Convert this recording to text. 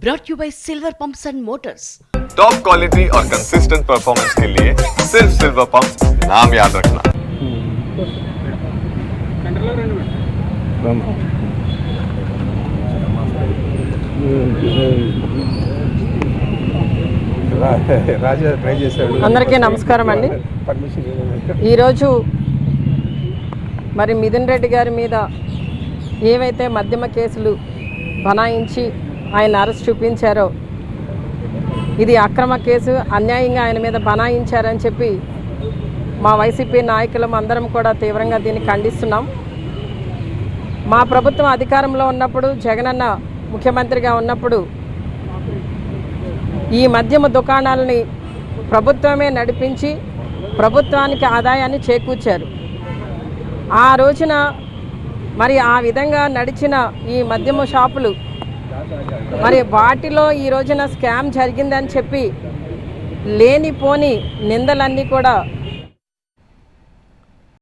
brought you by Silver Pumps and Motors. Top quality और consistent performance के लिए सिर्फ सिल्वर पंप नाम याद रखना రాజా ట్రై చేశాడు అందరికీ నమస్కారం అండి పర్మిషన్ ఈరోజు మరి మిథున్ రెడ్డి గారి మీద ఏవైతే మద్యమ కేసులు బనాయించి ఆయన అరెస్ట్ చూపించారో. ఇది అక్రమ కేసు. అన్యాయంగా ఆయన మీద బనాయించారని చెప్పి మా వైసీపీ నాయకులం అందరం కూడా తీవ్రంగా దీన్ని ఖండిస్తున్నాం. మా ప్రభుత్వం అధికారంలో ఉన్నప్పుడు జగనన్న ముఖ్యమంత్రిగా ఉన్నప్పుడు ఈ మద్యమ దుకాణాలని ప్రభుత్వమే నడిపించి ప్రభుత్వానికి ఆదాయాన్ని చేకూర్చారు. ఆ రోజున మరి ఆ విధంగా నడిచిన ఈ మద్యమ షాపులు మరి వాటిలో ఈ రోజున స్కామ్ జరిగిందని చెప్పి లేనిపోని నిందలన్నీ కూడా